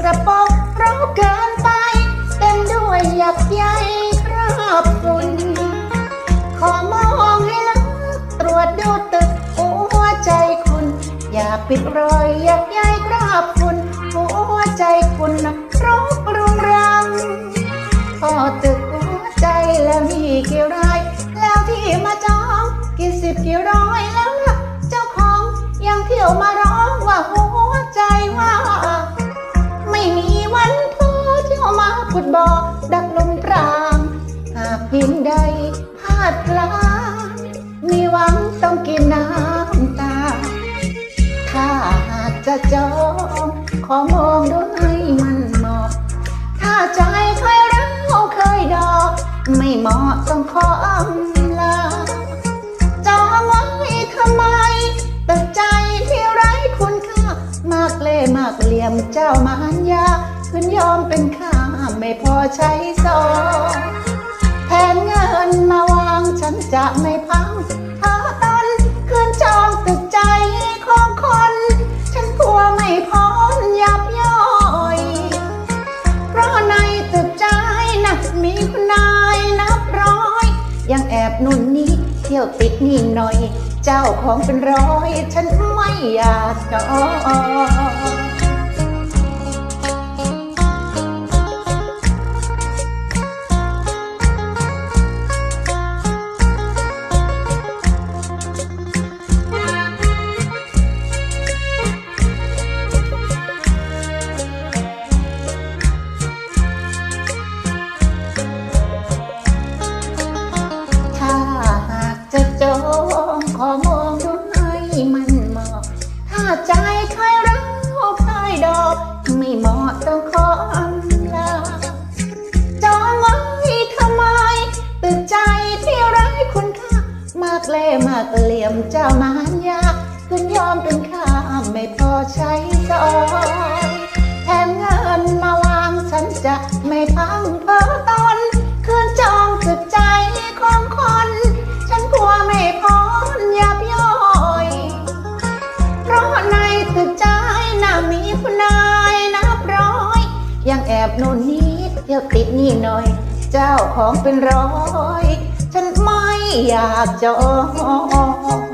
กระปกเราเกินไปเต็มด้วยหยักใยคราบคุณขอมองให้ลึกตรวจดูตึกหัวใจคุณ อย่าปิดรอยหยักใยคราบคุณหัวใจคุณรบปรุงรังพอตึกหัวใจแล้วนี่กี่ราย แล้วที่มาจองกี่สิบกี่ร้อยแล้วล่ะเจ้าของยังเที่ยวมาุดบ่อดักลมปรางหากเพียงใดพลาดพลาดมีหวังต้องกินน้ำตา ถ้าหากจะจองขอมองดูให้มันเหมาะ ถ้าใจเคยรักเคยดอก ไม่เหมาะต้องขออำลาจองไว้ทำไมแต่ใจที่ไร้คุณค่ามากเล่มากเหลี่ยมเจ้ามารยาคืนยอมเป็นข้า ไม่พอใช้สอยแทนเงินมาวางฉันจะไม่พังหาตอนคืนจองตึกใจของคน ฉันกลัวไม่พ้นยับย่อย เพราะในตึกใจนะมีคุณนายนับร้อย ยังแอบนุ่นนี้เที่ยวติดนี่หน่อย เจ้าของเป็นร้อย ฉันไม่อยากจอง ต้องขออำลาจองไว้ทำไม ตึกใจที่ไร้คุณค่ามากเล่มากเหลี่ยมเจ้ามารยาคุณยอมเป็นข้าไม่พอใช้ บนุ่นนิดเที่ยวติดนี่หน่อย เจ้าของเป็นร้อย ฉันไม่อยากจอง